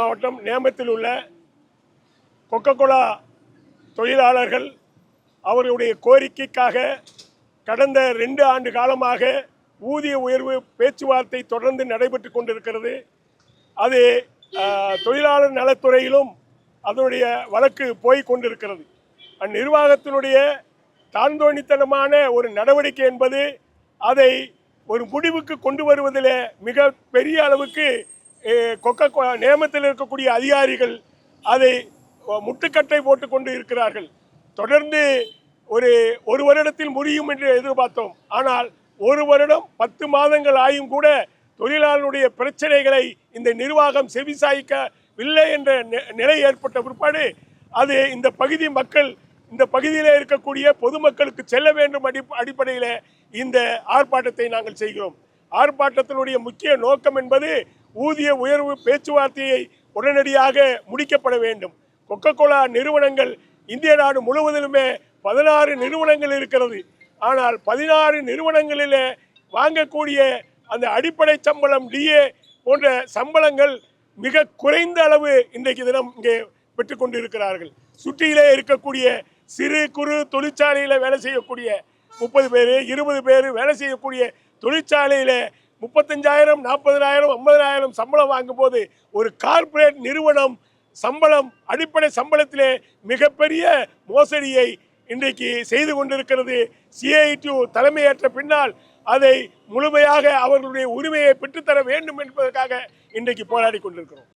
மாவட்டம் நேமத்தில் உள்ள கொக்ககோலா தொழிலாளர்கள் அவர்களுடைய கோரிக்கைக்காக கடந்த ரெண்டு ஆண்டு காலமாக ஊதிய உயர்வு பேச்சுவார்த்தை தொடர்ந்து நடைபெற்று கொண்டிருக்கிறது. அது தொழிலாளர் நலத்துறையிலும் அதனுடைய வழக்கு போய் கொண்டிருக்கிறது. அந்நிர்வாகத்தினுடைய தாழ்ந்தோணித்தனமான ஒரு நடவடிக்கை என்பது அதை ஒரு முடிவுக்கு கொண்டு வருவதில் மிக பெரிய அளவுக்கு கொக்க நேமத்தில் இருக்கக்கூடிய அதிகாரிகள் அதை முட்டுக்கட்டை போட்டு கொண்டு இருக்கிறார்கள். தொடர்ந்து ஒரு ஒரு வருடத்தில் முடியும் என்று எதிர்பார்த்தோம். ஆனால் ஒரு வருடம் பத்து மாதங்கள் ஆயும் கூட தொழிலாளருடைய பிரச்சனைகளை இந்த நிர்வாகம் செவிசாய்க்கவில்லை என்ற நிலை ஏற்பட்ட பிற்பாடு அது இந்த பகுதி மக்கள் இந்த பகுதியில் இருக்கக்கூடிய பொதுமக்களுக்கு செல்ல வேண்டும் அடி அடிப்படையில் இந்த ஆர்ப்பாட்டத்தை நாங்கள் செய்கிறோம். ஆர்ப்பாட்டத்தினுடைய முக்கிய நோக்கம் என்பது ஊதிய உயர்வு பேச்சுவார்த்தையை உடனடியாக முடிக்கப்பட வேண்டும். கொக்கோ கோலா நிறுவனங்கள் இந்திய நாடு முழுவதிலுமே பதினாறு நிறுவனங்கள் இருக்கிறது. ஆனால் பதினாறு நிறுவனங்களில் வாங்கக்கூடிய அந்த அடிப்படை சம்பளம் டிஏ போன்ற சம்பளங்கள் மிக குறைந்த அளவு இன்றைக்கு தினம் இங்கே பெற்றுக்கொண்டு இருக்கிறார்கள் சுற்றியிலே இருக்கக்கூடிய சிறு குறு தொழிற்சாலையில் வேலை செய்யக்கூடிய முப்பது பேர் இருபது பேர் வேலை செய்யக்கூடிய தொழிற்சாலையில் முப்பத்தஞ்சாயிரம் நாற்பதனாயிரம் ஐம்பதனாயிரம் சம்பளம் வாங்கும்போது ஒரு கார்ப்பரேட் நிறுவனம் சம்பளம் அடிப்படை சம்பளத்திலே மிகப்பெரிய மோசடியை இன்றைக்கு செய்து கொண்டிருக்கிறது. சிஐடி தலைமையேற்ற பின்னால் அதை முழுமையாக அவர்களுடைய உரிமையை பெற்றுத்தர வேண்டும் என்பதற்காக இன்றைக்கு போராடி கொண்டிருக்கிறோம்.